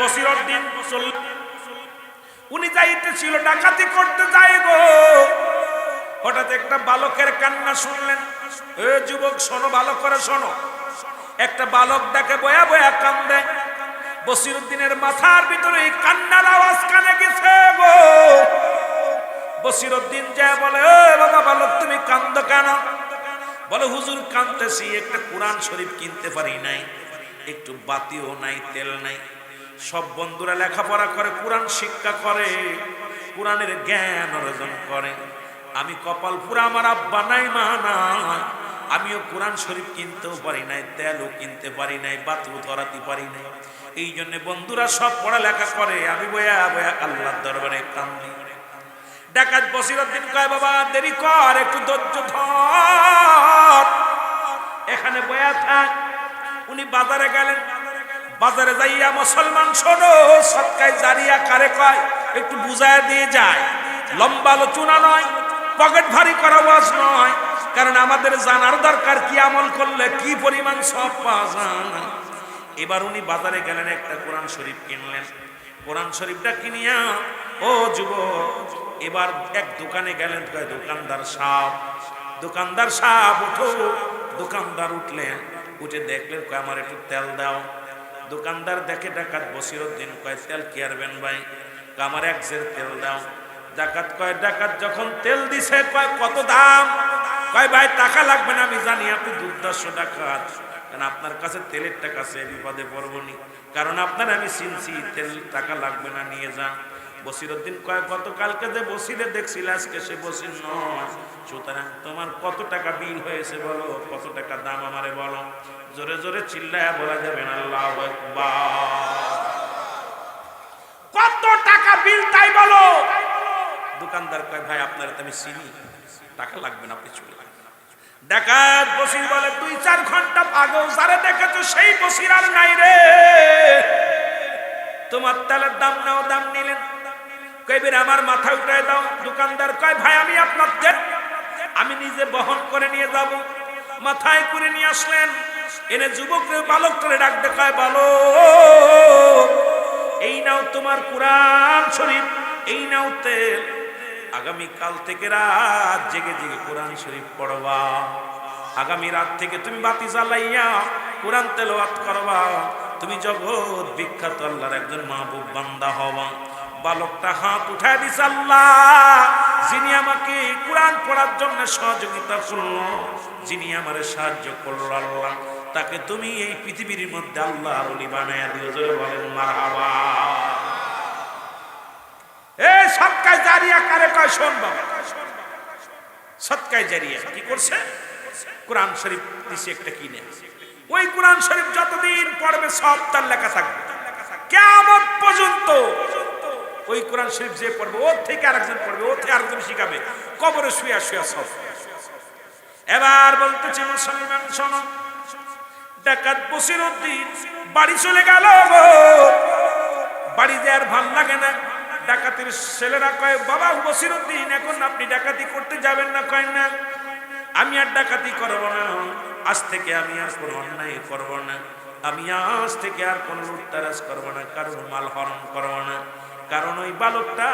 বসিরউদ্দিন উনি যাইতেছিল, ডাকাতি করতে গো। হঠাৎ একটা বালকের কান্না শুনলেন। এ যুবক, শোনো, ভালো করে শোনো। একটা বালক ডাকে বয়া বয়া কান্দে। বসিরুদ্দিনের মাথার ভিতরে কান্নার আওয়াজ কানে গেছে গো। বসিরুদ্দিন যায় বলে ও বাবা বালক, তুমি কান্দ কেন? বলে, হুজুর কান্দতেছি একটা কোরআন শরীফ কিনতে পারি নাই। একটু বাতিও নাই, তেল নাই। সব বন্ধুরা লেখাপড়া করে, কোরআন শিক্ষা করে, কোরআনের জ্ঞান অর্জন করে। আমি কপাল পুরা আমার আব্বা নাই, মা নাই। আমিও কোরআন শরীফ কিনতেও পারি নাই, তেলও কিনতে পারি নাই, বাতিও ধরাতে পারি নাই। এই জন্য বন্ধুরা সব পড়ালেখা করে। আমি বয়া বয়া আল্লাহর দরবারে কান্দি। ডাকাত বসিরউদ্দিন কয়, বাবা, দেরি কর, একটু ধৈর্য ধর। এখানে বয়া থাক। উনি বাজারে গেলেন। বাজারে যাইয়া মুসলমান শোনো, সৎকায় জারিয়া কারে কয়, একটু বুঝায় দিয়ে যায়। লম্বা আলোচনা নয়, পকেট ভারী করা ওয়াজ নয়, কারণ আমাদের জানার দরকার কি আমল করলে কি পরিমাণ সব পাওয়া যায়। এবার উনি বাজারে গেলেন, একটা কোরআন শরীফ কিনলেন। কোরআন শরীফটা কিনিয়া, ও যুবক, এবার এক দোকানে গেলেন দোকানদার সাপ দোকানদার সাপ উঠো দোকানদার উঠলেন, উঠে দেখলেন আমার একটু তেল দাও। দোকানদার দেখে ডাকাত বসিরউদ্দিন কয়, তেল কি আরবেন ভাই? কামার এক জের তেল দাও। ডাকাত কয়, ডাকাত যখন তেল দিছে, কয়, কত দাম? কয়, ভাই, টাকা লাগবে না, আমি জানি আপনি দুর্দশ ডাকাত। কারণ আপনার কাছে তেলের টাকা সে বিপদে পড়বনি কারণ আপনার আমি চিনছি, তেল টাকা লাগবে না, নিয়ে যান। বসিরউদ্দিন কয়, গতকালকে যে বসিরে দেখছিল, আজকে সে বসির নয়। সুতরাং তোমার কত টাকা বিল হয়েছে বলো? কত টাকা দাম আমারে বলো? জোরে জোরে চিল্লায় বলা যাবে না, আল্লাহ কত টাকা বিল তাই বলো? দোকানদার কয়, ভাই, আপনার তো আমি চিনি। টাকা লাগবে না, আপনি চলে। ডাকাত বসির বলে, দুই চার ঘণ্টা আগেও যারে দেখেছ, সেই বসির আর নাই রে। তোমার তেলের দাম নাও, দাম নিলেন। কইবের আমার মাথা উঠায় দাও, দোকানদার কয়, ভাই, আমি আপনার তেল আমি নিজে বহন করে নিয়ে যাব। মাথায় করে নিয়ে আসলেন। এনে যুবকরে বালক করে ডাক দেখায় বালো এই নাও তোমার কোরআন শরীফ, এই নাও তেল। আগামী কাল থেকে রাত জেগে জেগে কোরআন শরীফ পড়বা। আগামী রাত থেকে তুমি বাতি জ্বালাইয়া কোরআন তেলাওয়াত করবা। তুমি জগৎ বিখ্যাত, আল্লাহর একজন মাহবুব বান্দা হবা। বালকটা হাত উঠায় দিস আল্লাহ, যিনি আমাকে কোরআন পড়ার জন্য সহযোগিতা করল, যিনি আমারে সাহায্য করল, আল্লাহ, তাকে তুমি এই পৃথিবীর মধ্যে আল্লাহ অলি বানায় দিও, জোরে বলেন, মারহাবা। এ সৎকায় জারিয়া কারে কয়, শোন বাবা সৎকায় জারিয়া, কি করছে? কোরআন শরীফ দিছে একটা কিনে ওই কোরআন শরীফ যতদিন পড়বে সব তার লেখা থাকবে। কেমন পর্যন্ত ওই কোরআন শরীফ যে পড়বে, ওর থেকে আরেকজন পড়বে, ওর থেকে আরেকজন শিখাবে। কবরে শুয়া শুয়া সব। এবার বলতেছি মুসলমান, শোনো। ডাকাত বসির বাড়ি চলে গেল বাড়ি আর ভালো লাগে না। ডাকাতির ছেলেরা কয়, বাবা বসির উদ্দিন এখন আপনি ডাকাতি করতে যাবেন না? কয়, না। আমি আর ডাকাতি করব না। আজ থেকে আমি আর কোনো অন্যায় করব না। আমি আজ থেকে আর কোনো লুটতারাজ করব না। কারণ মাল হরণ করব না। কারণ ওই বালকটা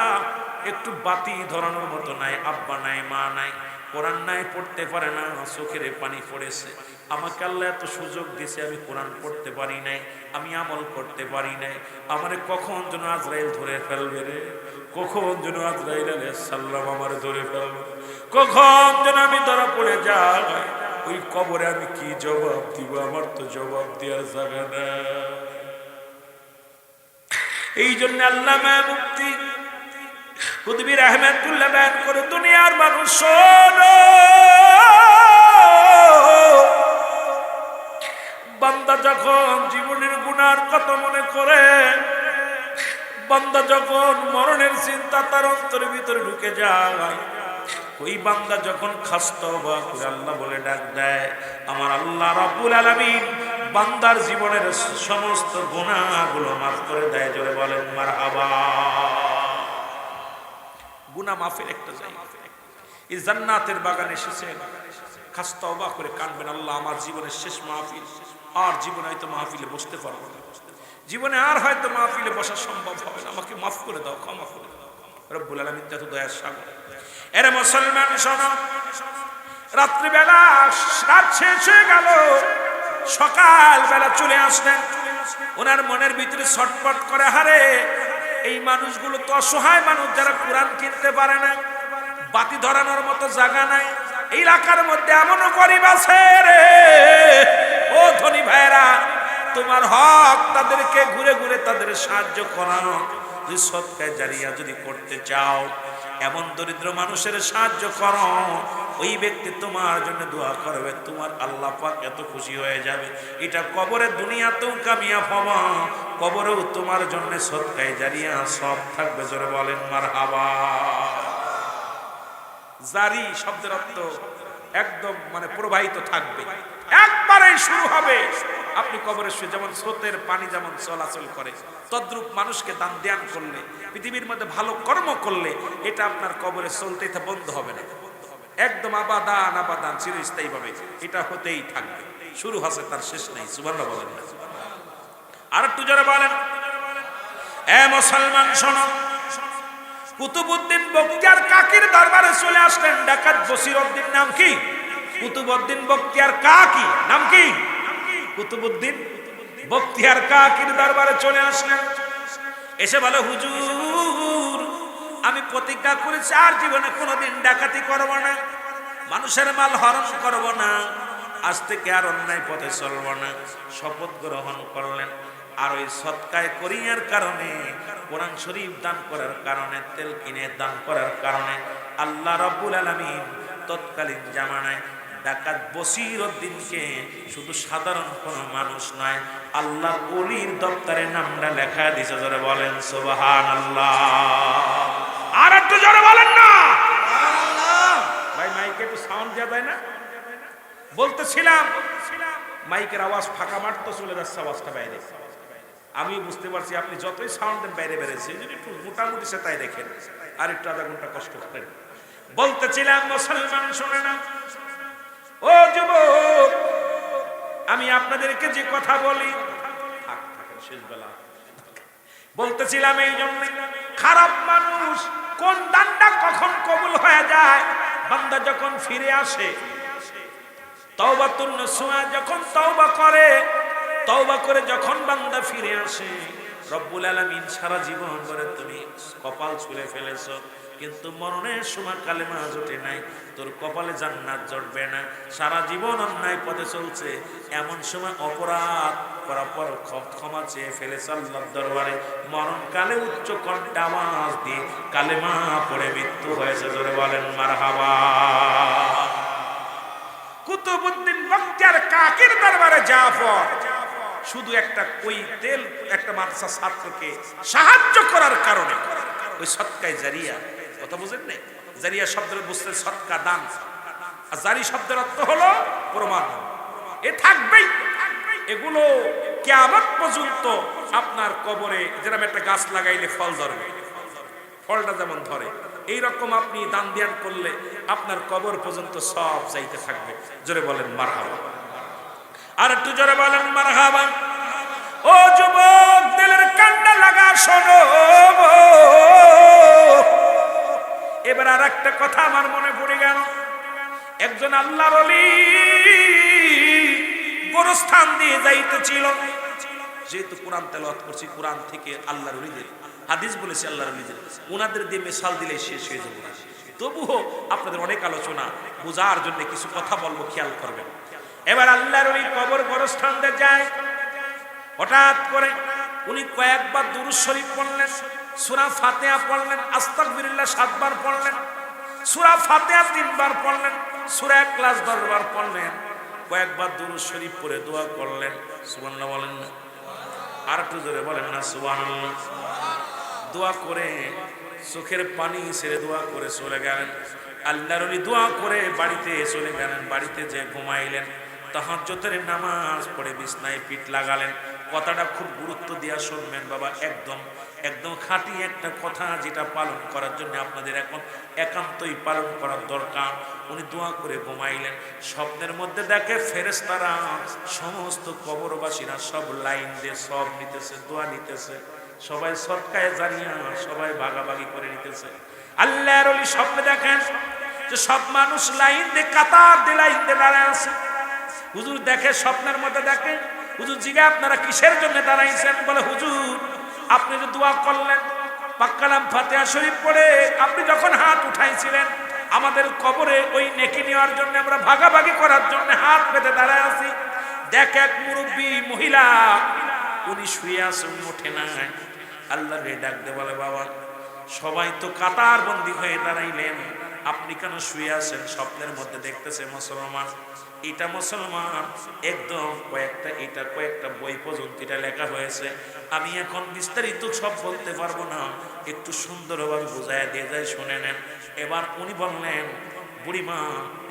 একটু বাতি ধরানোর মতো নাই, আব্বা নাই, মা নাই, কোরআন নাই, পড়তে পারে না, চোখের পানি পড়েছে। আমাকে আল্লাহ এত সুযোগ দিয়েছে, আমি কোরআন পড়তে পারি নাই, আমি আমল করতে পারি নাই। আমারে কখন যেন আজরাইল ধরে ফেলবে রে? কখন যেন আজরাইল সাল্লাম আমার ধরে ফেলবে? কখন যেন আমি ধরা পড়ে যাই? ওই কবরে আমি কি জবাব দিব? আমার তো জবাব দেওয়ার জায়গা না এই জন্য আল্লাহ মুক্তি কুদবির আহমেদুল্লাহ বয়ান করে দুনিয়ার মানুষ বান্দা যখন জীবনের গুনার কথা মনে করে, বান্দা যখন মরণের চিন্তা তার অন্তরের ভিতরে ঢুকে যায়, ওই বান্দা যখন খাস্ত বা আল্লাহ বলে ডাক দেয়, আমার আল্লাহ রাব্বুল আলামিন বান্দার জীবনের সমস্ত গুনাহগুলো মাফ করে দেয়, জোরে বলেন, মারহাবা। গুনা মাফের একটা জায়গা। এই জান্নাতের বাগানে এসেছে খাস্তা অবাক করে কানবেন, আল্লাহ আমার জীবনের শেষ মাহফিল, আর জীবনে হয়তো মাহফিলে বসতে পারব না। জীবনে আর হয়তো মাহফিলে বসা সম্ভব হবে না, আমাকে মাফ করে দাও, ক্ষমা করে দাও। রব্বুল আলমিন যত দয়ার সাগর। এর মুসলমান শোনো, রাত্রিবেলা রাত শেষ হয়ে গেল সকাল বেলা চলে আসলেন। ওনার মনের ভিতরে ছটপট করে, হারে, এই মানুষগুলো তো অসহায় মানুষ, যারা কোরআন কিনতে পারে না, বাতি ধরানোর মতো জায়গা নাই এই এলাকার মধ্যে এমনও গরিব আছে রে। ও ধনী ভাইরা তোমার হক তাদেরকে ঘুরে ঘুরে তাদের সাহায্য করানো। যদি সৎকায় জারিয়া যদি করতে চাও, এমন দরিদ্র মানুষের সাহায্য করো ওই ব্যক্তি তোমার জন্য দোয়া করবে, তোমার আল্লাহ পাক এত খুশি হয়ে যাবে। এটা কবরের দুনিয়াতেও কামিয়া হবা কবরেও তোমার জন্য সৎকায় জারিয়া সব থাকবে, জোরে বলেন মার হাবা জারি শব্দের অর্থ একদম মানে প্রবাহিত থাকবে। একবারে শুরু হবে। আপনি কবরে শুয়ে যেমন স্রোতের পানি যেমন চলাচল করে, তদ্রূপ মানুষকে দান ধ্যান করলে, পৃথিবীর মধ্যে ভালো কর্ম করলে, এটা আপনার কবরে চলতে বন্ধ হবে না। একদম আবাদান আবাদান, চিরস্থায়ী ভাবে। এটা হতেই থাকবে। শুরু হচ্ছে তার শেষ নেই। সুবর্ণ বলেন। আর একটু জোরে বলেন। এ মুসলমান, শোনো। কুতুবুদ্দিন বক্তিয়ার কাকির দরবারে চলে আসলেন। ডাকাত বসিরউদ্দিন নাম কি? কুতুবুদ্দিন বক্তিয়ার কাকি। নাম কি? কুতুবুদ্দিন বক্তিয়ার কাকির দরবারে চলে আসলেন। এসে বলে, হুজুর আমি প্রতিজ্ঞা করেছি, আর জীবনে কোনোদিন ডাকাতি করব না। মানুষের মাল হরণ করব না। আজ থেকে আর অন্যায় পথে চলব না। শপথ গ্রহণ করলেন। আর ওই সৎকায় করিয়ার কারণে, কোরআন শরীফ দান করার কারণে, তেল কিনে দান করার কারণে, আল্লাহ রব্বুল আলমিন তৎকালীন জামানায় ডাকাত বসির উদ্দিনকে শুধু সাধারণ কোনো মানুষ নয় আল্লাহ অলির দপ্তরে নামটা লেখা দিছে জোরে বলেন সোবাহান আল্লাহ আর একটু জোরে বলেন না। ভাই মাইকে একটু সাউন্ড দেওয়া যায় না? বলতেছিলাম মাইকের আওয়াজ ফাঁকা মারতো চলে যাচ্ছে আওয়াজটা বাইরে। আমি বুঝতে পারছি আপনি যতই সাউন্ডের বাইরে বেড়েছে যদি একটু মোটামুটি সে তাই দেখেন আর একটু আধা ঘণ্টা কষ্ট করেন। বলতেছিলাম মুসলমান শোনে না। ও যুবক আমি আপনাদেরকে যে কথা বলি থাক, থাকেন, শেষ বেলা বলতেছিলাম এই জন্য খারাপ মানুষ কোন দানটা কখন কবুল হয়ে যায়? বান্দা যখন ফিরে আসে, তওবাতুন নসুয়া যখন তওবা করে তওবা করে যখন বান্দা ফিরে আসে, রব্বুল আলামিন সারা জীবন ধরে তুমি কপাল ছুঁড়ে ফেলেছো, কিন্তু মরণের সময় কালেমা জোটে নাই, তোর কপালে জান্নাত জটবে না। সারা জীবন অন্যায় পথে চলছে, এমন সময় অপরাধ করার পর ক্ষ- ক্ষমা চেয়ে ফেলেছে আল্লাহর দরবারে। মরণকালে উচ্চ কণ্ঠে আওয়াজ দিয়ে কালেমা পড়ে মৃত্যু হয়েছে ধরে বলেন, মারহাবা। কুতুবুদ্দিন বক্তিয়ার কাকের দরবারে জাফর শুধু একটা ওই তেল, একটা মাদ্রাসা ছাত্রকে সাহায্য করার কারণে ওই সৎকায় জারিয়া, কথা বুঝেন নাই? জারিয়া শব্দের বুঝতে সৎকা দান। আর জারি শব্দের অর্থ হলো প্রমাণ। এ থাকবেই এগুলো কেমন পর্যন্ত আপনার কবরে যেরকম একটা গাছ লাগাইলে ফল ধরবে, ফলটা যেমন ধরে এই রকম আপনি দান দিয়ান করলে আপনার কবর পর্যন্ত সব যাইতে থাকবে। জোরে বলেন, মারহাবা। আর একটু জোরে বলেন, মারহাবা। ও যুবক, দিলের কান্ডা লাগা শোনো। এবার আর একটা কথা আমার মনে পড়ে গেল। একজন আল্লাহর অলি গোরস্থান দিয়ে যাইতেছিল। যেহেতু কোরআন তেলাওয়াত করছি, কোরআন থেকে আল্লাহর অলিদের হাদিস বলেছি আল্লাহর অলিদের ওনাদের দিয়ে মেশাল দিলে শেষ হয়ে যাবে না তবুও আপনাদের অনেক আলোচনা, বোঝার জন্য কিছু কথা বলব, খেয়াল করবেন। এবার আল্লাহর ওই কবর গোরস্থান দিয়ে যায়। হঠাৎ করে উনি কয়েকবার দুরুদ শরীফ পড়লেন, সুরা ফাতেহা পড়লেন, আস্তাগফিরুল্লাহ সাতবার পড়লেন, সুরা ফাতেহা তিনবার পড়লেন, সুরা ক্লাস দশবার পড়লেন। কয়েকবার দুরু শরীফ পরে দোয়া করলেন, সুবহানাল্লাহ বলেন না। আর একটু জোরে বলেন না, সুবহানাল্লাহ। দোয়া করে চোখের পানি ছেড়ে দোয়া করে চলে গেলেন। আল্লাহর দোয়া করে বাড়িতে চলে গেলেন, বাড়িতে যে ঘুমাইলেন তাহাজ্জতের নামাজ পড়ে বিছনায় পিঠ লাগালেন। কথাটা খুব গুরুত্ব দিয়া শুনবেন বাবা, একদম একদম খাঁটি একটা কথা যেটা পালন করার জন্য আপনাদের এখন একান্তই পালন করার দরকার। উনি দোয়া করে ঘুমাইলেন। স্বপ্নের মধ্যে দেখে ফেরেস্তারা সমস্ত কবরবাসীরা সব লাইন দিয়ে সব নিতেছে, দোয়া নিতেছে। সবাই সৎকায় জানিয়া সবাই ভাগাভাগি করে নিতেছে। আল্লাহর অলি স্বপ্নে দেখেন যে সব মানুষ লাইন দিয়ে কাতার দিয়ে লাইন দিয়ে দাঁড়ায় আছে। হুজুর দেখে স্বপ্নের মধ্যে দেখে, হুজুর জিগা আপনারা কিসের জন্য দাঁড়াইছেন? বলে, হুজুর, আপনি যে দোয়া করলেন পাক্কালাম ফাতেহা শরীফ পড়ে আপনি যখন হাত উঠাইছিলেন আমাদের কবরে ওই নেকি নেওয়ার জন্য আমরা ভাগাভাগি করার জন্য হাত পেতে দাঁড়ায় আছি। দেখ এক মুরব্বী মহিলা, উনি শুয়ে আসুন ওঠে রে ডাক দে, বলে, বাবা, সবাই তো কাতার বন্দি হয়ে দাঁড়াইলেন। আপনি কেন শুয়ে আছেন? স্বপ্নের মধ্যে দেখতেছে মুসলমান। এটা মুসলমান। একদম কয়েকটা, এটা কয়েকটা বই পর্যন্ত এটা লেখা হয়েছে। আমি এখন বিস্তারিত সব বলতে পারব না। একটু সুন্দরভাবে বোঝায় দিয়ে যায় শুনে নেন। এবার উনি বললেন, বুড়িমা,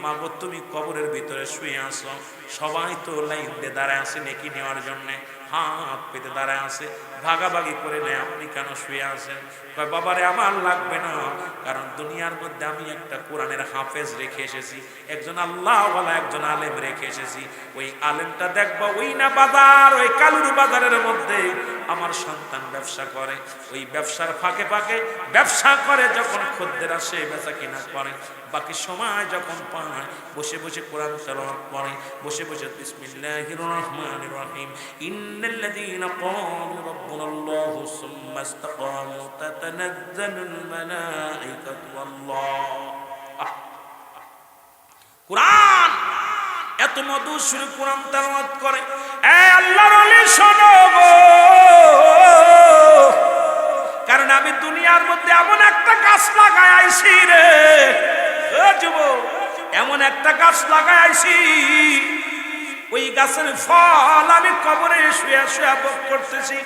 মা গো, তুমি কবরের ভিতরে শুয়ে আসো সবাই তো লাইন দিয়ে দাঁড়ায় আসে নেকি নেওয়ার জন্যে। হাত পেতে দাঁড়ায় আছে। ভাগাভাগি করে নেয়, আপনি কেন শুয়ে আছেন? বাবারে, আমার লাগবে না। কারণ দুনিয়ার মধ্যে আমি একটা কোরআনের হাফেজ রেখে এসেছি, একজন আল্লাহওয়ালা, একজন আলেম রেখে এসেছি। ওই আলেমটা দেখবা ওই না বাজার, ওই কালুর বাজারের মধ্যে আমার সন্তান ব্যবসা করে। ওই ব্যবসার ফাঁকে ফাঁকে ব্যবসা করে, যখন খদ্দের আসে, বেচা কিনা করে। বাকি সময় যখন পায়, বসে বসে কোরআন তেলাওয়াত করে। বসে বসে বিসমিল্লাহির রহমানির রহিম। ইন্নাল্লাযীনা রাব্বুনাল্লাহু সুম্মা ইসতাকামু তাতানাজ্জালুল মালাঈকাতু ওয়াল্লাহ আহ! কোরআন এত মধুর সুরে কোরআন তেলাওয়াত করে। এ আল্লাহর ওলি, শোনো গো। কারণ আমি দুনিয়ার মধ্যে এমন একটা গাছ লাগাই আইছি রে। যুবক, এমন একটা গাছ লাগাই আইছি। ওই গাছের ফল আমি কবরে শুয়ে শুয়ে ভোগ করতেছি।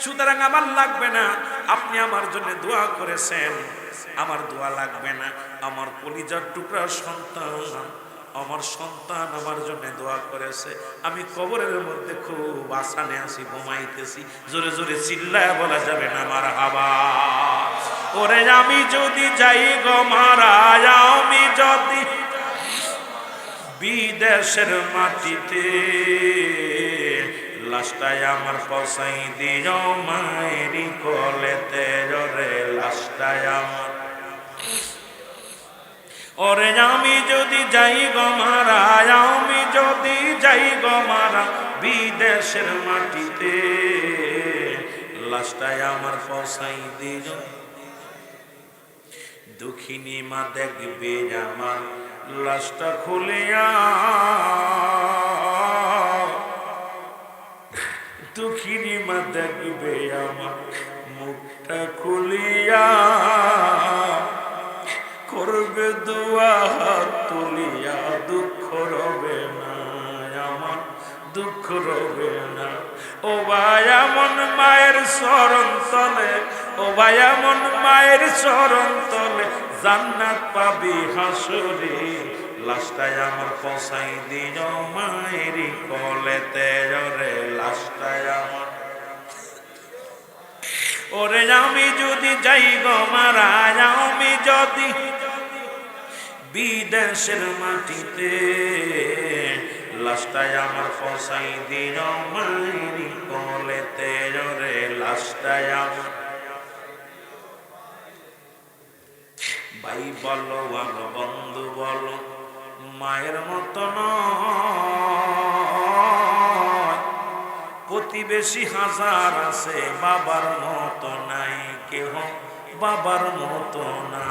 সুতরাং আমার লাগবে না। আপনি আমার জন্য দোয়া করেছেন। আমার দোয়া লাগবে না। আমার কলিজার টুকরা সন্তান, আমার সন্তান আমার জন্য দোয়া করেছে। আমি কবরের মধ্যে খুব আসানে আছি, ঘুমাইতেছি। জোরে জোরে চিল্লায় বলা যাবে না আমার হাবা ওরে আমি যদি যাই গো মারা আমি যদি বিদেশের মাটিতে লাস্টায় আমার পসাই দিও মায়েরি কলেতে রে লাস্টায় আমার। ওরে আমি যদি যাই গো মারা, আমি যদি যাই গো মারা বিদেশের মাটিতে লাস্টায় আমার পসাই দিও। দুঃখিনী মা দেখবে আমার লাশটা খুলিয়া দুঃখিনী মা দেখবে আমার মুখটা খুলিয়া। করবে দোয়া তুলিয়া, দুঃখ রবে না, আমার দুঃখ রবে না। ও ভাই, এমন মায়ের শরণ তলে, ও ভাই, এমন মায়ের শরণ তলে, জান্নাত পাবি হাসরে। লাস্টায় আমার পসাই দিন মায়েরই কলেতে রে লাস্টায় আমার। ওরে আমি যদি যাই গো মারা আমি যদি বিদেশের মাটিতে লাস্টায় আমার ফসাই দিন মাইরি কলেতে রে লাস্টায় আমার। ভাই বলো, আমার বন্ধু বলো মায়ের মতো নয়। প্রতিবেশী হাজার আছে, বাবার মতো নাই, কেহ বাবার মতো না।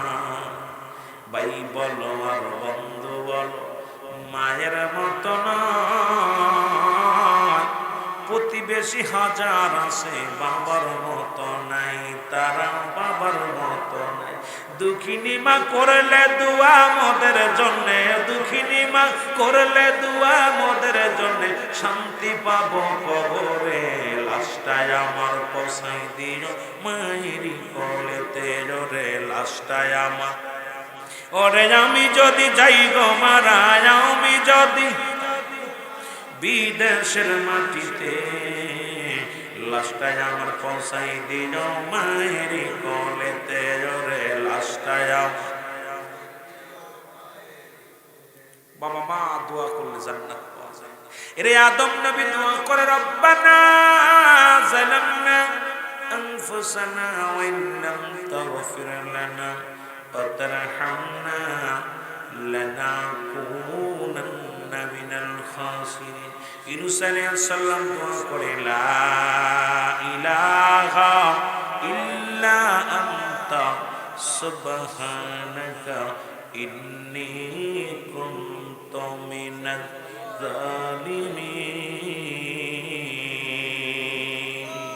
ভাই বলো আর বন্ধু বলো, মায়ের মতো প্রতিবেশী হাজার আছে, বাবার মতো নাই, তারা বাবার মতো দুঃখিনী মা করলে দুয়া মোদের জন্যে, দুঃখিনী মা করলে দুয়া মোদের জন্যে, শান্তি পাব কবরে। লাস্টায় আমার পসাই দিল মায়েরি কলেতে রে লাস্টায় আমার। ওরে আমি যদি যাই গো মারা, আমি যদি বিদেশের মাটিতে লাস্টায় আমার পৌঁছাই দিল মায়ের কলেতে রে লাস্টায় আমার দোয়া করলে জান্নাত পাওয়া যায় এরে আদম নবী দোয়া করে রব্বানা জালামনা আনফুসানা ওয়া ইল্লাম তাগফির লানা ওয়া তারহামনা লানাকুনান্না মিনাল খাসিরিন ইউনূস আলাইহিস সালাম দোয়া করে লা ইলাহা ইল্লা আনতা কুনতু মিনাজ জালিমিন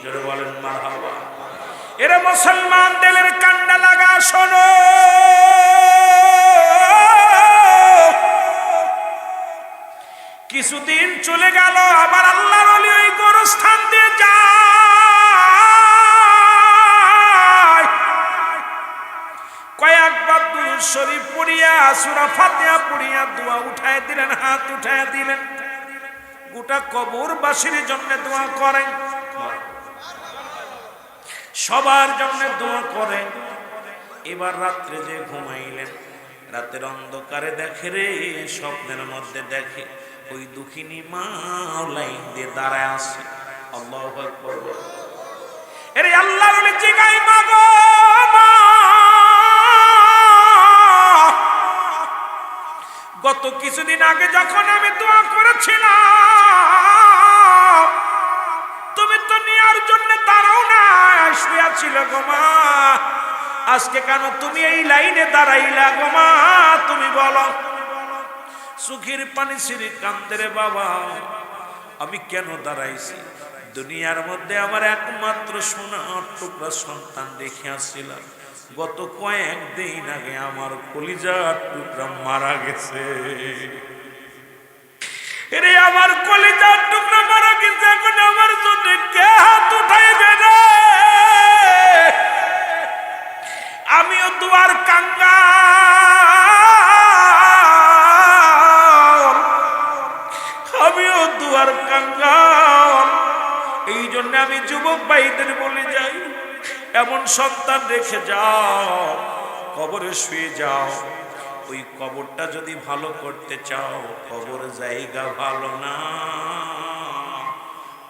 জোরে বলেন এরা মুসলমান, দিলের কান্ডা লাগা, শোনো। কিছুদিন চলে গেল, আবার আল্লাহর ওই গোরস্থান দিয়ে যায়। কবরবাসীর জন্য দোয়া করেন। এবার রাত্রে যে ঘুমাইলেন, রাতের অন্ধকারে দেখে রে, স্বপ্নের মধ্যে দেখে ওই দুঃখিনী মা লাইন দিয়ে দাঁড়ায় আসে আল্লাহ গত কিছুদিন আগে যখন আমি দোয়া করেছিলাম, তুমি তো নেওয়ার জন্য দাঁড়াও না শুয়ে ছিল গো মা। আজকে কেন তুমি এই লাইনে দাঁড়াইলা গো মা? তুমি বলো। সুখের পানি সিঁড়ি কান্দে রে বাবা। আমি কেন দাঁড়াইছি? দুনিয়ার মধ্যে আমার একমাত্র সোনার টুকরা সন্তান দেখে আসছিলাম গত কয়েকদিন আগে আমার কলিজার টুকরা মারা গেছে। রে আমার কলিজার টুকরা মারা গেছে, এখন আমার জন্য কে হাত উঠাইবে রে? আমিও দুয়ার কাঙ্গা আমিও দুয়ার কাঙ্গাল। এই জন্য আমি যুবক ভাইদের বলে যাই। এমন সন্তান রেখে যাও, কবরে শুয়ে যাও। ওই কবরটা যদি ভালো করতে চাও, কবর জায়গা ভালো না।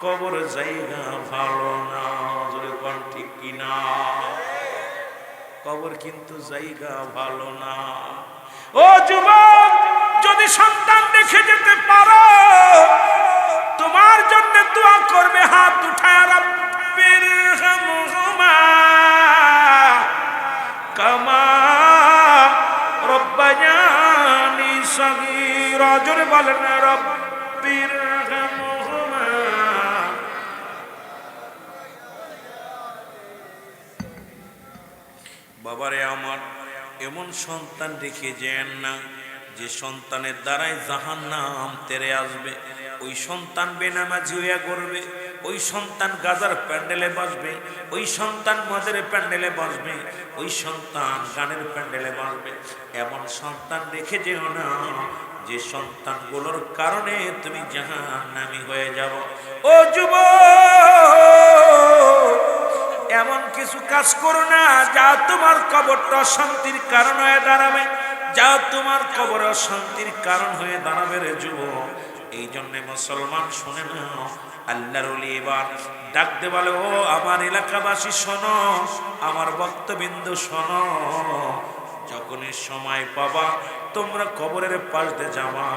কবর জায়গা ভালো না। জোরে কোন ঠিক কিনা? কবর কিন্তু জায়গা ভালো না। ও যুবক, যদি সন্তান দেখে যেতে পারো তোমার জন্য দোয়া করবে হাত উঠায় রব্বির হামহুমা কামা রব্বায়ানি সগীরা। জোরে বলেন, রব্বির হামহুমা বাবারে আমার, এমন সন্তান রেখে যেন না, যে সন্তানের দ্বারাই জাহান নাম তেরে আসবে। ওই সন্তান বেনামাজি হইয়া করবে ওই সন্তান গাজার প্যান্ডেলে বাসবে, ওই সন্তান মদের প্যান্ডেলে বাসবে, ওই সন্তান গানের প্যান্ডেলে বাসবে। এমন সন্তান রেখে যেও না, যে সন্তানগুলোর কারণে তুমি জাহান নামি হয়ে যাব। ও যুবক, এমন কিছু কাজ করো না, যা তোমার কবরটা শান্তির কারণ হয়ে দাঁড়াবে। যা তোমার কবর শান্তির কারণ হয়ে দাঁড়াবে রে যুব এই জন্যে মুসলমান শুনে নাও আল্লাহর এবার ডাকতে বলে, ও আমার এলাকাবাসী, শোনো, আমার বক্তবিন্দু শোনো। যখনই সময় পাবা, তোমরা কবরের পাল্টে যাওয়া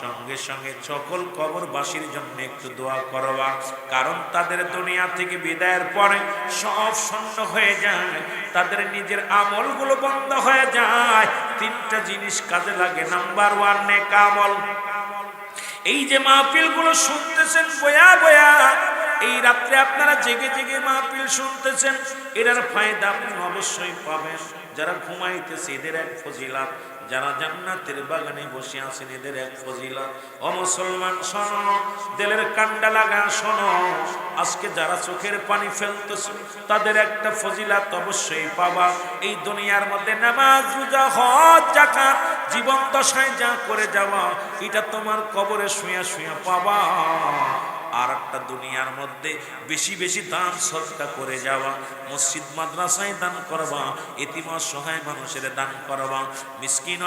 সঙ্গে সঙ্গে সকল কবরবাসীর জন্য একটু দোয়া করবা, কারণ তাদের দুনিয়া থেকে বিদায়ের পরে সব শূন্য হয়ে যায়। তাদের নিজের আমলগুলো বন্ধ হয়ে যায়। তিনটা জিনিস কাজে লাগে। নাম্বার ওয়ান নেক আমল। এই যে মাহফিলগুলো শুনতেছেন বয়া বয়া, এই রাত্রে আপনারা জেগে জেগে মাহফিল শুনতেছেন, এটার ফায়দা আপনি অবশ্যই পাবেন। যারা ঘুমাইতেছে, এদের এক ফজিলাত যারা জান্নাতের বাগানে বসে আছেন, এদের এক ফজিলাত। ও মুসলমান, শোনো, দিলের কান্ডা লাগা, শোনো। আজকে যারা চোখের পানি ফেলতেছে, তাদের একটা ফজিলাত অবশ্যই পাবা। এই দুনিয়ার মধ্যে নামাজ, রোজা, হজ জাকাত জীবন দশায় যা করে যাওয়া, এটা তোমার কবরে শুয়া শুয়া পাবা। আর একটা দুনিয়ার মধ্যে বেশি বেশি দান সৎকা করে যাওয়া, মসজিদ, মাদ্রাসায় দান করবা, এতিম সহায় মানুষের দান করবা, মিসকিন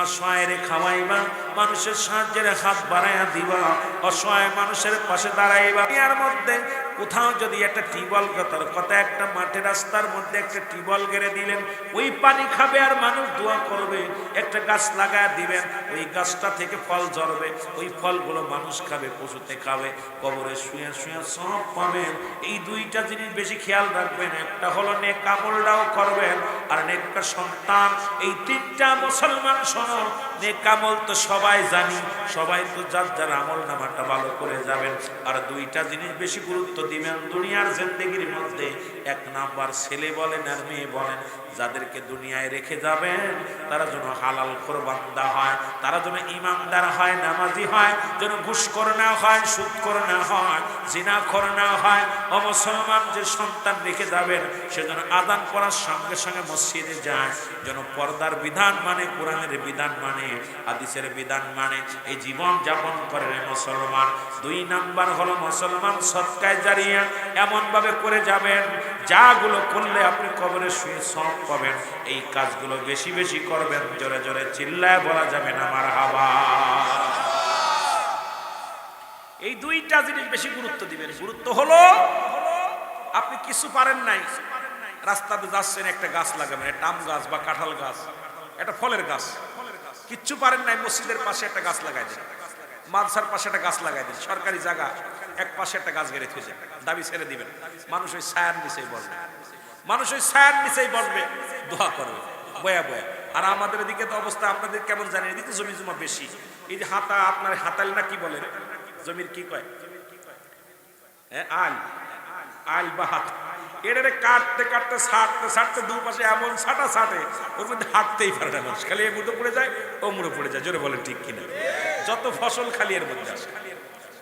রে খাওয়াইবা, মানুষের সাহায্যের হাত বাড়াইয়া দিবা, অসহায় মানুষের পাশে দাঁড়াইবা। দুনিয়ার মধ্যে কোথাও যদি একটা টিউবওয়েল কথার কথা একটা মাঠে রাস্তার মধ্যে একটা টিউবওয়েল গেড়ে দিলেন, ওই পানি খাবে আর মানুষ দোয়া করবে, একটা গাছ লাগায় দিবেন, ওই গাছটা থেকে ফল ঝরবে, ওই ফলগুলো মানুষ খাবে, পশুতে খাবে, কবরে শুয়ে শুয়ে সব পাবেন। এই দুইটা জিনিস বেশি খেয়াল রাখবেন, একটা হলো নেক আমলটাও করবেন, আর নেকটা সন্তান, এই তিনটা মুসলমান শোনো নেক আমল তো সবাই জানি, সবাই তো যার যার আমল নামাটা ভালো করে যাবেন। আর দুইটা জিনিস বেশি গুরুত্ব দিবেন, দুনিয়ার জিন্দগির মধ্যে এক নাম্বার ছেলে বলেন আর মেয়ে বলেন। যাদেরকে দুনিয়ায় রেখে যাবেন, তারা যেন হালাল কোরবান্দা হয়, তারা যেন ইমানদার হয়, নামাজি হয়, যেন ঘুষ করে না হয়, সুদ করে না হয়, জিনা করে না হয়, অমুসলমান যে সন্তান রেখে যাবেন, সে যেন আদান করার সঙ্গে সঙ্গে মসজিদে যায়, যেন পর্দার বিধান মানে কোরআনের বিধান মানে হাদিসের বিধান মানে এই জীবন যাপন করে মুসলমান। দুই নাম্বার হলো মুসলমান সৎকায় জারিয়া এমন ভাবে করে যাবেন, যাগুলো করলে আপনি কবরে শুয়ে সব পাবেন। এই কাজগুলো বেশি বেশি করবেন, জোরে জোরে চিল্লায় বলা যাবে না আমার হাবা এই দুইটা জিনিস বেশি গুরুত্ব দিবেন। গুরুত্ব হলো, আপনি কিছু পারেন নাই রাস্তাতে যাচ্ছেন, একটা গাছ লাগাবেন একটা আম গাছ বা কাঁঠাল গাছ একটা ফলের গাছ। কিচ্ছু পারেন নাই, মসজিদের পাশে একটা গাছ লাগাই দেন। মানসার পাশে একটা গাছ লাগাই দেন, সরকারি জায়গা, এক পাশে একটা গাছ গেড়ে থুয়ে দাবি ছেড়ে দিবেন। মানুষ ওই ছায়ার নিচেই বসবে। মানুষ ওই ছায়ার নিচেই বসবে দোয়া করবে বয়া বয়া। আর আমাদের এদিকে তো অবস্থা আপনাদের কেমন জানেন? এদিকে জমি জমা বেশি। এই যে হাতা, আপনার হাতাল না কি বলে জমির কি কয়? হ্যাঁ আল। আল বা হাত এটারে কাটতে কাটতে ছাড়তে ছাড়তে দুপাশে এমন ছাটা ছাটে ওর মধ্যে হাঁটতেই পারে না মানুষ। খালি এ মুঠো পড়ে যায়, ও মুড়ো পড়ে যায়। জোরে বলেন ঠিক কিনা? যত ফসল খালি এর মধ্যে আসে।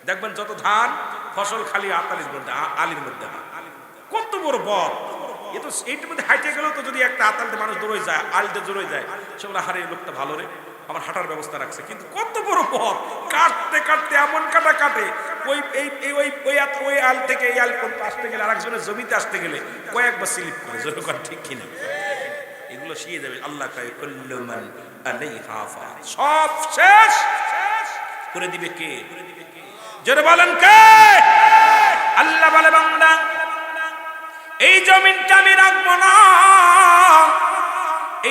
দেখবেন যত ধান, ফসল খালি আতালির মধ্যে আলির মধ্যে। কত বড় বদ এ তো এইটার মধ্যে হাইটে গেলেও তো যদি একটা আতালতে মানুষ দৌড়ে যায়, আলতে দৌড়ে যায় সেগুলো হারে লোকটা ভালো রে। আমার হাঁটার ব্যবস্থা রাখছে। কিন্তু কত বড় পথ। কাটতে কাটতে, এমন কাটা কাটে, ওই, এই এই, ওই ওই ওই আল থেকে এই আল পর্যন্ত আসতে গেলে আরেকজনের জমিতে আসতে গেলে কয়েকবার স্লিপ করে, জোরে কর, ঠিক কিনা? এগুলো শিয়ে যাবে আল্লাহ কয়, কুল্লু মান আলাইহা ফান। সব শেষ। করে দিবে কে? জোরে বলেন কে? আল্লাহ বলে বান্দা এই জমিনটা আমি রাখব না।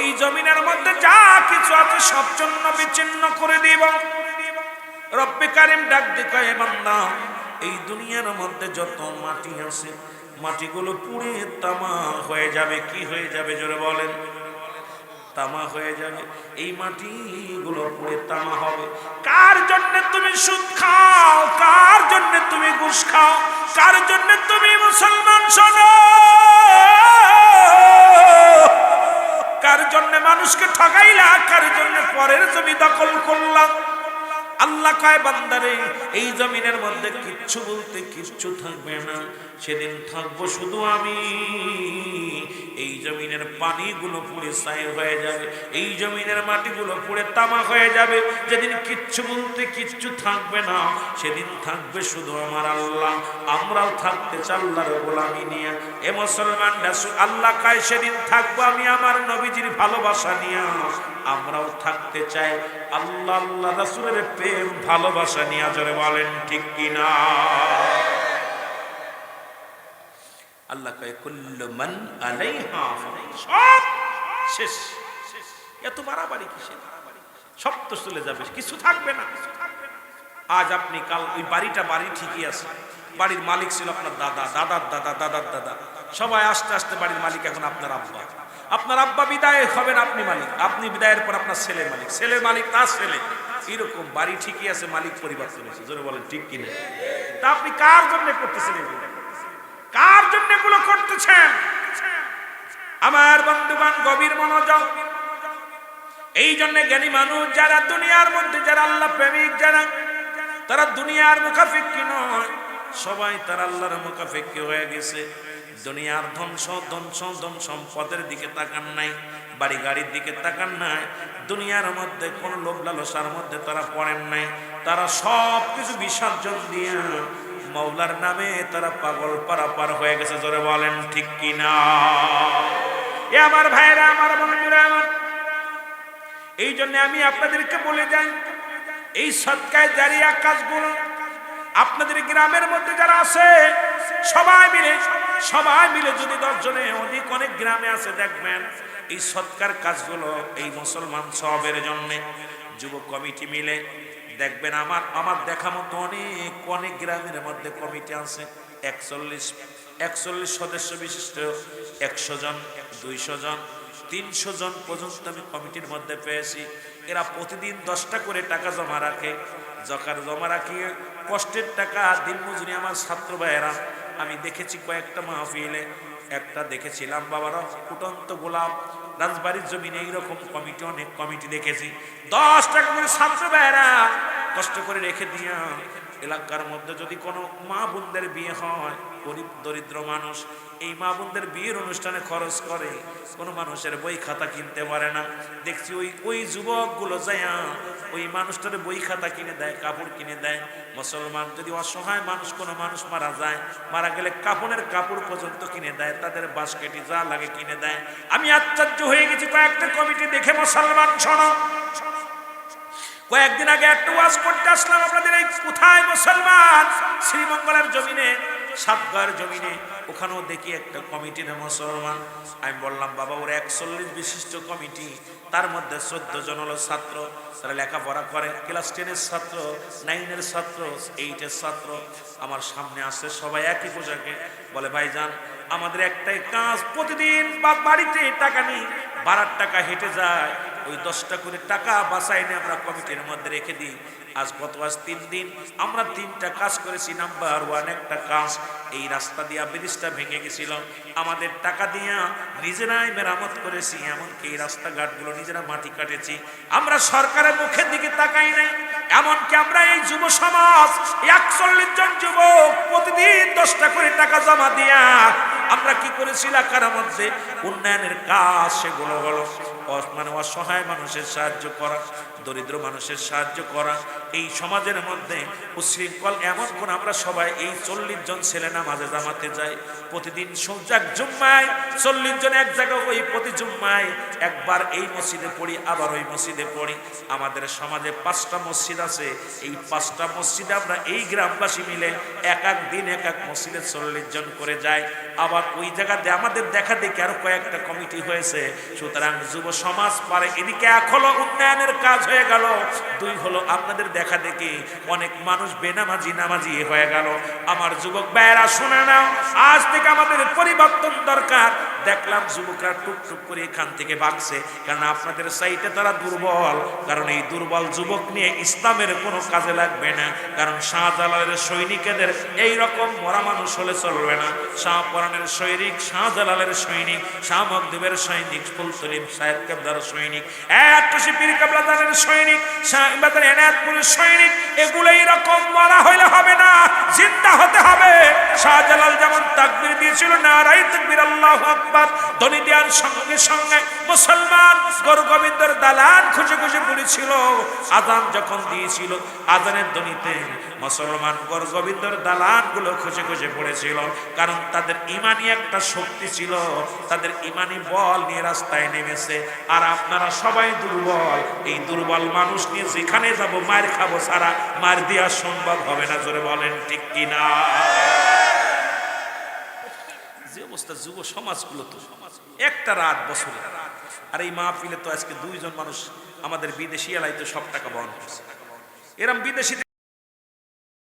এই জমিনের মধ্যে যা কিছু আছে সব জন্য বিচ্ছিন্ন করে দিব। রব্বে কারিম ডাক দিকে বান্দা, এই দুনিয়ার মধ্যে যত মাটি আছে, মাটিগুলো পুড়ে তামা হয়ে যাবে, কি হয়ে যাবে জোরে বলেন? তামা হয়ে যাবে। এই মাটিগুলো পুড়ে তামা হবে। কার জন্য তুমি সুদ খাও? কার জন্য তুমি ঘুষ খাও? কার জন্য তুমি মুসলমান শোনো? কার জন্য মানুষকে ঠকাইলা কার জন্য পরের জমি দখল করলাম আল্লাহ কয়, বান্দারে, এই জমিনের মধ্যে কিচ্ছু বলতে কিচ্ছু থাকবে না। সেদিন থাকব শুধু আমি। এই জমিনের পানিগুলো পুড়ে ছাই হয়ে যাবে, এই জমিনের মাটিগুলো পুড়ে তামা হয়ে যাবে। যেদিন কিচ্ছু বলতে কিচ্ছু থাকবে না, সেদিন থাকবে শুধু আমার আল্লাহ। আমরাও থাকতে চাল্লার গোলামি নিয়ে এ মুসলমান আল্লাহ কায়, সেদিন থাকব আমি আমার নবীজির ভালোবাসা নিয়ে। আমরাও থাকতে চাই আল্লাহ আল্লাহ রাসুলের প্রেম ভালোবাসা নিয়ে। জোরে বলেন, ঠিক কিনা? আল্লাহ কয়, কুল্লু মান আলাইহা। সব শেষ এত বাড়াবাড়ি কিসের? সব তো চলে যাবে, কিছু থাকবে না। আজ আপনি কাল ওই বাড়িটা, বাড়ি ঠিকই আছে। বাড়ির মালিক ছিল আপনার দাদা দাদার দাদা দাদার দাদা। সবাই আস্তে আস্তে বাড়ির মালিক এখন আপনার আব্বা। আপনার আব্বা বিদায় হবেন আপনি মালিক। আপনি বিদায়ের পর আপনার ছেলে মালিক। ছেলের মালিক তার ছেলে। এরকম বাড়ি ঠিকই আছে, মালিক পরিবর্তন হয়েছে। জোরে বলেন, ঠিক কিনা? তা আপনি কার জন্য করতেছেন এগুলো? কার জন্য এগুলো করতেছেন? আমার বন্ধুবান গভীর মনোযোগ। এই জন্য জ্ঞানী মানুষ, যারা দুনিয়ার মধ্যে, যারা আল্লাহ প্রেমিক, যারা, তারা দুনিয়ার মুখাফিক্কি নয়, সবাই তারা আল্লাহর মুখাফিক্কি হয়ে গেছে। দুনিয়ার ধ্বংস ধ্বংস ধন সম্পদের দিকে তাকান নাই, বাড়ি গাড়ির দিকে তাকান নাই, দুনিয়ার মধ্যে কোন লোভ লালসার মধ্যে তারা পড়েন নাই, তারা সব কিছু বিসর্জন দিয়ে মৌলার নামে তারা পাগল পারাপার হয়ে গেছে, জোরে বলেন, ঠিক কিনা? এ আমার ভাইরা, আমার বন্ধুরা, আমার এই জন্য আমি আপনাদেরকে বলে যাই, এই সৎকায় জারিয়া কাজগুলো আপনাদের গ্রামের মধ্যে যারা আছে, সবাই মিলে সবাই মিলে যদি দশজনে অধিক অনেক গ্রামে আছে, দেখবেন এই সৎকার কাজগুলো এই মুসলমান সবের জন্যে। যুব কমিটি মিলে দেখবেন আমার আমার দেখা মতো অনেক অনেক গ্রামের মধ্যে কমিটি আছে। একচল্লিশ একচল্লিশ সদস্য বিশিষ্ট, একশো জন, দুইশো জন, তিনশো জন পর্যন্ত আমি কমিটির মধ্যে পেয়েছি। এরা প্রতিদিন দশটা করে টাকা জমা রাখে। জকার জমা রাখিয়ে কষ্টের টাকা দিন মজুরি আমার ছাত্র ভাইয়েরা, আমি দেখেছি কয়েকটা মাহফিলে। একটা দেখেছিলাম, বাবারা, ফুটন্ত গোলাপ, রাজবাড়ির জমিনে এইরকম কমিটি, অনেক কমিটি দেখেছি। দশ টাকা করে ছাত্র ভাইয়েরা কষ্ট করে রেখে দিয়া, এলাকার মধ্যে যদি কোনো মা বোনদের বিয়ে হয়, গরিব দরিদ্র মানুষ, এই মা বোনদের বিয়ের অনুষ্ঠানে খরচ করে, কোনো মানুষের বই খাতা কিনতে পারে না। দেখছি ওই ওই যুবকগুলো যায় ওই মানুষটার বই খাতা কিনে দেয়, কাপড় কিনে দেয়। মুসলমান যদি অসহায় মানুষ, কোনো মানুষ মারা যায়, মারা গেলে কাপড়ের কাপড় পর্যন্ত কিনে দেয়, তাদের বাস্কেটি যা লাগে কিনে দেয়। আমি আশ্চর্য হয়ে গেছি, কয়েকটা কমিটি দেখে মুসলমান শোনো। কয়েকদিন আগে একটা ওয়াজ করতে আসলাম আপনাদের এই কোথায় মুসলমান? শ্রীমঙ্গলের জমিনে সাতগার জমিনে। ওখানেও দেখি একটা কমিটির মুসলমান। আমি বললাম, বাবা, ওর একচল্লিশ বিশিষ্ট কমিটি। তার মধ্যে চোদ্দ জন হলো ছাত্র। তারা লেখাপড়া করে। ক্লাস টেনের ছাত্র, নাইনের ছাত্র, এইটের ছাত্র। আমার সামনে আসছে সবাই একই পোশাকে। বলে, ভাইজান, আমাদের একটাই কাজ। প্রতিদিন বাড়িতে টাকা নিই। বারার টাকা হেঁটে যায়। ওই দশটা করে টাকা বাসায় নিয়ে আমরা কমিটির মধ্যে রেখে দিই। আজ গত আজ তিন দিন আমরা তিনটা কাজ করেছি। নাম্বার ওয়ান একটা কাজ, এই রাস্তা দিয়া ব্রিজটা ভেঙে গেছিল। আমাদের টাকা দিয়া নিজেরাই মেরামত করেছি, এমনকি এই রাস্তাঘাটগুলো নিজেরা মাটি কাটেছি। আমরা সরকারের মুখের দিকে তাকাই নাই, এমনকি আমরা এই যুব সমাজ, একচল্লিশ জন যুবক প্রতিদিন দশটা করে টাকা জমা দিয়া আমরা কি করেছি এলাকার মধ্যে? উন্নয়নের কাজ সেগুলো হলো। মানে অসহায় মানুষের সাহায্য করা দরিদ্র মানুষের সাহায্য করা, এই সমাজের মধ্যে উশৃঙ্খল এমন কোন, আমরা সবাই এই চল্লিশ জন ছেলে নামাজে জামাতে যাই, প্রতিদিন সৌজাক জুম্মায়, চল্লিশ জন এক জায়গায় ওই প্রতি জুম্মায়, একবার এই মসজিদে পড়ি, আবার ওই মসজিদে পড়ি। আমাদের সমাজে পাঁচটা মসজিদ আছে, এই পাঁচটা মসজিদে আমরা এই গ্রামবাসী মিলে এক এক দিন, এক এক মসজিদে চল্লিশ জন করে যাই। আবার ওই জায়গাতে আমাদের দেখা দেখি আরও কয়েকটা কমিটি হয়েছে, সুতরাং যুব সমাজ পারে, এদিকে হলো উন্নয়নের কাজ হয়ে গেল। দুই হলো, আপনাদের দেখা দেখি অনেক মানুষ বেনামাজি নামাজি হয়ে গেল। আমার যুবক ভাইয়েরা, শুনে নাও, আজ থেকে আমাদের পরিবর্তন দরকার। দেখলাম যুবকরা টুকটুক করে এখান থেকে ভাগছে কারণ আপনাদের সাইটে তারা দুর্বল। কারণ এই দুর্বল যুবক নিয়ে ইসলামের কোনো কাজে লাগবে না। কারণ শাহজালালের সৈনিকেদের এই রকম মরা মানুষ হলে চলবে না। শাহপরানের সৈনিক, শাহজালালের সৈনিক, শাহ মকদুবের সৈনিক, ফুলতলিম সাহেব কেবদার সৈনিক। একটাশি পীর কাবলাদারের সৈনিক এনায়তপুরের সৈনিক এগুলো এইরকম মারা হইলে হবে না, জিন্দা হতে হবে। শাহজালাল যেমন তাকবির দিয়েছিল নারাই তাকবির, আল্লাহ আকবর। ধনী দেওয়ার সঙ্গে সঙ্গে মুসলমান গরু গোবিন্দর দালান খুঁজে খুঁজে পড়েছিল। আদান যখন দিয়েছিল আদানের ধ্বনিতে মুসলমান গরু গোবিন্দর দালানগুলো খুঁজে খুঁজে পড়েছিল। কারণ তাদের ইমানি একটা শক্তি ছিল। তাদের ইমানি বল নিয়ে রাস্তায় নেমেছে। আর আপনারা সবাই দুর্বল। এই দুর্বল মানুষ নিয়ে যেখানে যাব, মার খাব সারা। মার দেওয়া সম্ভব হবে না, জোরে বলেন, ঠিক কিনা যে অবস্থা, যুব সমাজগুলো তো। একটা রাত বছরে। আর এই মাহফিলে তো আজকে দুইজন মানুষ, আমাদের বিদেশি এলাই তো সব টাকা বহন করছে। এরম বিদেশি